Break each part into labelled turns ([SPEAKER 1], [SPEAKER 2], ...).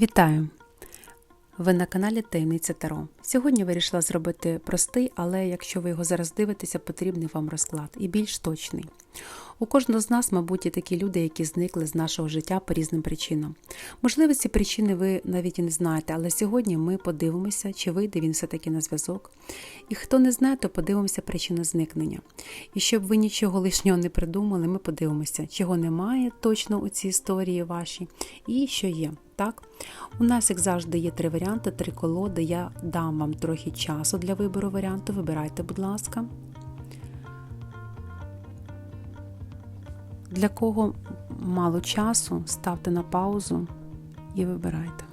[SPEAKER 1] Вітаю! Ви на каналі Таємниця Таро. Сьогодні вирішила зробити простий, але якщо ви його зараз дивитеся, потрібний вам розклад і більш точний. У кожного з нас, мабуть, є такі люди, які зникли з нашого життя по різним причинам. Можливо, ці причини ви навіть і не знаєте, але сьогодні ми подивимося, чи вийде він все-таки на зв'язок. І хто не знає, то подивимося причину зникнення. І щоб ви нічого лишнього не придумали, ми подивимося, чого немає точно у цій історії вашій, і що є. Так, у нас, як завжди, є три варіанти, три колоди. Я дам вам трохи часу для вибору варіанту. Вибирайте, будь ласка. Для кого мало часу, ставте на паузу і вибирайте.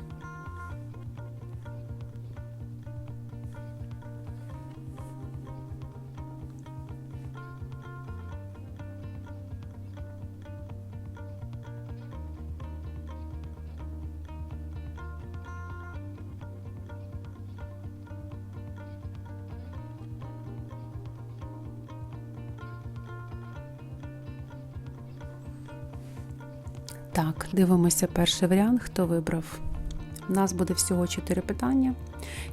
[SPEAKER 1] Так, дивимося перший варіант, хто вибрав. У нас буде всього чотири питання.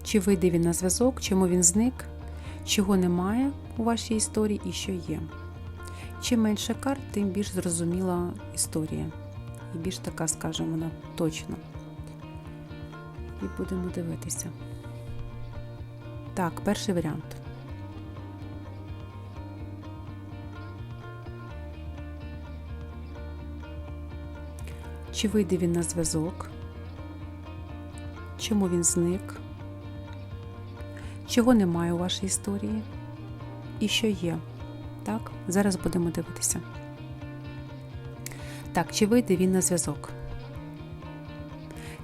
[SPEAKER 1] Чи вийде він на зв'язок, чому він зник, чого немає у вашій історії і що є. Чим менше карт, тим більш зрозуміла історія. І більш така, скажімо, вона точна. І будемо дивитися. Так, перший варіант. Чи вийде він на зв'язок? Чому він зник? Чого немає у вашій історії? І що є? Так, зараз будемо дивитися. Так, чи вийде він на зв'язок?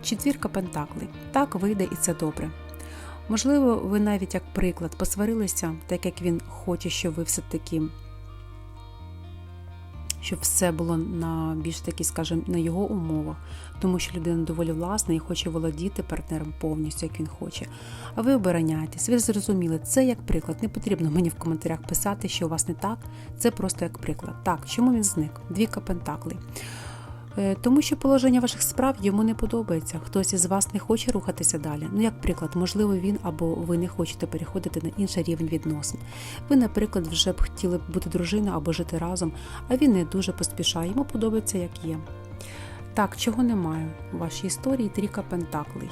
[SPEAKER 1] Четвірка пентаклей. Так, вийде і це добре. Можливо, ви навіть як приклад посварилися, так як він хоче, щоб ви все-таки щоб все було на більш такі, скажімо, на його умовах, тому що людина доволі власна і хоче володіти партнером повністю, як він хоче. А ви обороняєтесь, ви зрозуміли, це як приклад. Не потрібно мені в коментарях писати, що у вас не так. Це просто як приклад. Так, чому він зник? Дві пентаклей. Е, Тому що положення ваших справ йому не подобається. Хтось із вас не хоче рухатися далі. Ну, як приклад, можливо, він або ви не хочете переходити на інший рівень відносин. Ви, наприклад, вже б хотіли бути дружиною або жити разом, а він не дуже поспішає, йому подобається, як є. Так, чого немає у вашій історії трійка пентаклей.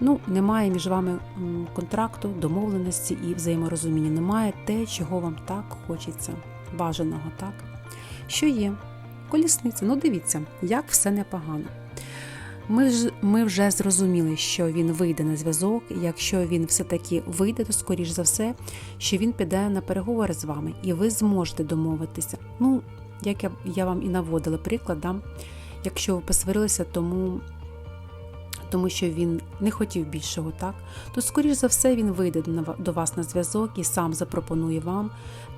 [SPEAKER 1] Ну, немає між вами контракту, домовленості і взаєморозуміння. Немає те, чого вам так хочеться, бажаного, так? Що є? Колісниця, ну дивіться, як все непогано. Ми ж ми вже зрозуміли, що він вийде на зв'язок. Якщо він все-таки вийде, то скоріш за все, що він піде на переговори з вами, і ви зможете домовитися. Ну, як я, я вам і наводила приклад, да? якщо ви посварилися, тому. Тому що він не хотів більшого, так то, скоріш за все, він вийде до вас на зв'язок і сам запропонує вам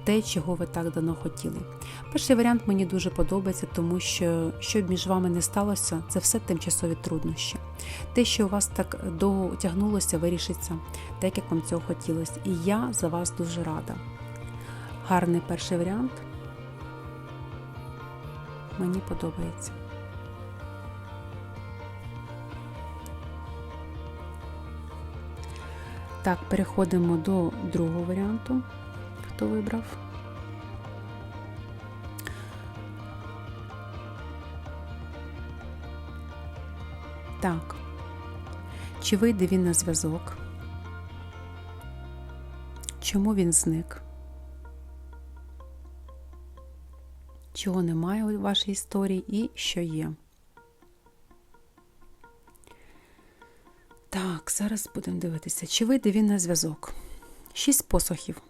[SPEAKER 1] те, чого ви так давно хотіли. Перший варіант мені дуже подобається, тому що що між вами не сталося, це все тимчасові труднощі. Те, що у вас так довго тягнулося, вирішиться, так як вам цього хотілося. І я за вас дуже рада. Гарний перший варіант. Мені подобається. Так, переходимо до другого варіанту, хто вибрав. Так, чи вийде він на зв'язок? Чому він зник? Чого немає у вашій історії і що є? Зараз будемо дивитися, чи вийде він на зв'язок. Шість посохів.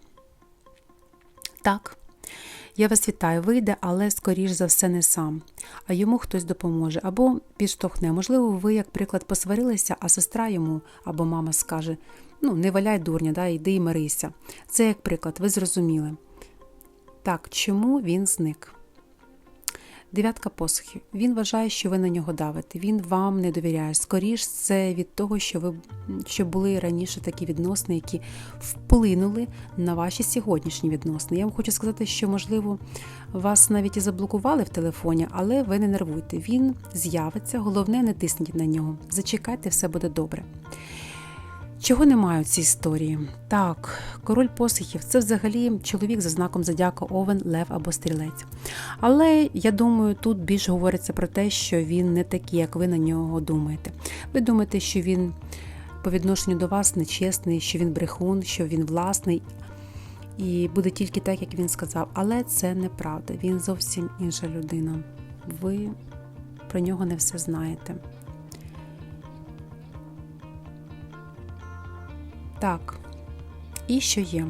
[SPEAKER 1] Так, я вас вітаю, вийде, але, скоріш за все, не сам, а йому хтось допоможе або підштовхне. Можливо, ви, як приклад, посварилися, а сестра йому або мама скаже: ну, не валяй дурня, да, йди і мирися. Це як приклад, ви зрозуміли. Так, чому він зник? Дев'ятка посухів. Він вважає, що ви на нього давите. Він вам не довіряє. Скоріш це від того, що ви що були раніше такі відносини, які вплинули на ваші сьогоднішні відносини. Я вам хочу сказати, що можливо вас навіть і заблокували в телефоні, але ви не нервуйте. Він з'явиться. Головне, не тисніть на нього. Зачекайте, все буде добре. Чого немає у цій історії? Так, король посихів це взагалі чоловік за знаком зодіака Овен, Лев або Стрілець. Але я думаю, тут більше говориться про те, що він не такий, як ви на нього думаєте. Ви думаєте, що він по відношенню до вас нечесний, що він брехун, що він власний. І буде тільки так, як він сказав. Але це неправда. Він зовсім інша людина. Ви про нього не все знаєте. Так, і що є?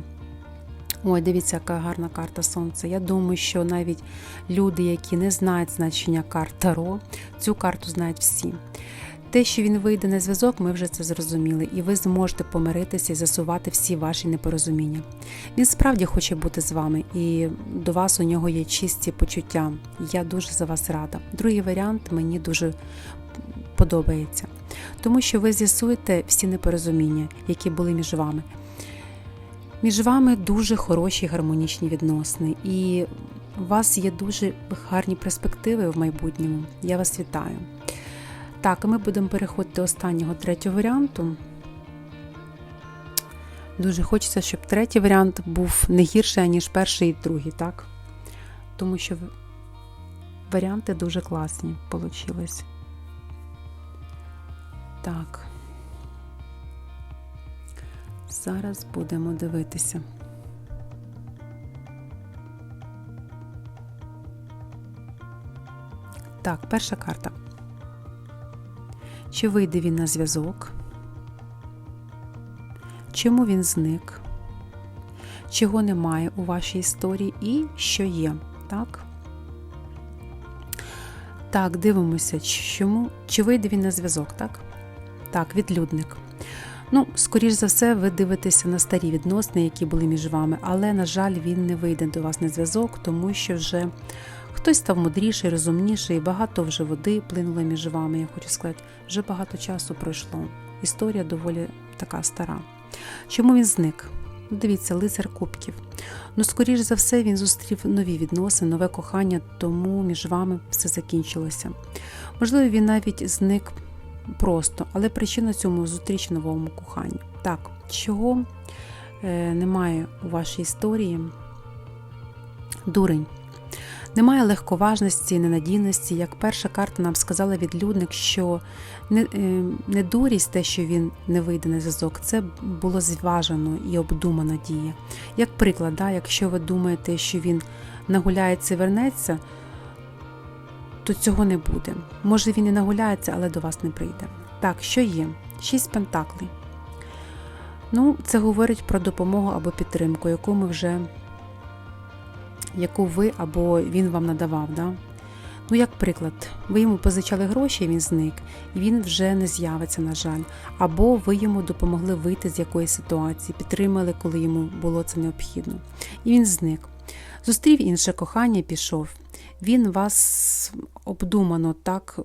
[SPEAKER 1] Ой, дивіться, яка гарна карта Сонця. Я думаю, що навіть люди, які не знають значення карт Таро, цю карту знають всі. Те, що він вийде на зв'язок, ми вже це зрозуміли, і ви зможете помиритися і засувати всі ваші непорозуміння. Він справді хоче бути з вами, і до вас у нього є чисті почуття. Я дуже за вас рада. Другий варіант мені дуже подобається, тому що ви з'ясуєте всі непорозуміння, які були між вами. Між вами дуже хороші гармонічні відносини, і у вас є дуже гарні перспективи в майбутньому. Я вас вітаю. Так, ми будемо переходити до останнього третього варіанту. Дуже хочеться, щоб третій варіант був не гірший, ніж перший і другий, так? Тому що варіанти дуже класні получились. Так. Зараз будемо дивитися. Так, перша карта. Чи вийде він на зв'язок? Чому він зник? Чого немає у вашій історії і що є? Так? Так, дивимося, чому, чи вийде він на зв'язок, так? Так, відлюдник. Ну, скоріш за все, ви дивитеся на старі відносини, які були між вами, але, на жаль, він не вийде до вас на зв'язок, тому що вже хтось став мудріший, розумніший, багато вже води плинуло між вами. Я хочу сказати, вже багато часу пройшло. Історія доволі така стара. Чому він зник? Ну, Дивіться, лицар кубків. Ну, скоріш за все, він зустрів нові відносини, нове кохання, тому між вами все закінчилося. Можливо, він навіть зник просто, але причина цьому зустріч новому коханню. Так, чого е, немає у вашій історії? Дурень. Немає легковажності, ненадійності. Як перша карта нам сказала відлюдник, що не, е, не дурість те, що він не вийде на зв'язок, це було зважено і обдумана дія. Як приклад, да, якщо ви думаєте, що він нагуляється вернеться, то цього не буде. Може він і нагуляється, але до вас не прийде. Так, що є? Шість пентаклей. Ну, це говорить про допомогу або підтримку, яку ми вже, яку ви або він вам надавав. Да? Ну, як приклад, ви йому позичали гроші, він зник, і він вже не з'явиться, на жаль. Або ви йому допомогли вийти з якоїсь ситуації, підтримали, коли йому було це необхідно. І він зник. Зустрів інше кохання, пішов. Він вас обдумано так.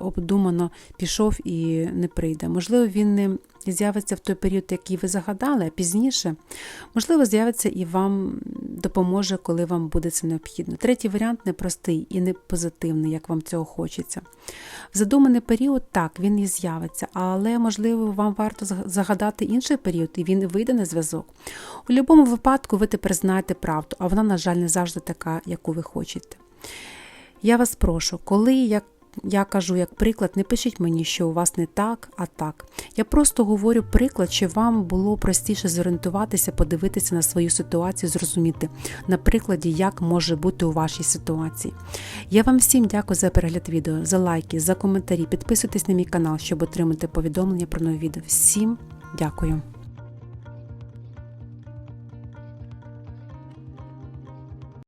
[SPEAKER 1] Обдумано пішов і не прийде. Можливо, він не з'явиться в той період, який ви загадали, а пізніше, можливо, з'явиться і вам допоможе, коли вам буде це необхідно. Третій варіант непростий і не позитивний, як вам цього хочеться. В задуманий період так, він і з'явиться, але, можливо, вам варто загадати інший період, і він вийде на зв'язок. У будь-якому випадку ви тепер знаєте правду, а вона, на жаль, не завжди така, яку ви хочете. Я вас прошу, коли як я кажу як приклад, не пишіть мені, що у вас не так, а так. Я просто говорю приклад, щоб вам було простіше зорієнтуватися, подивитися на свою ситуацію, зрозуміти на прикладі, як може бути у вашій ситуації. Я вам всім дякую за перегляд відео, за лайки, за коментарі. Підписуйтесь на мій канал, щоб отримати повідомлення про нові відео. Всім дякую!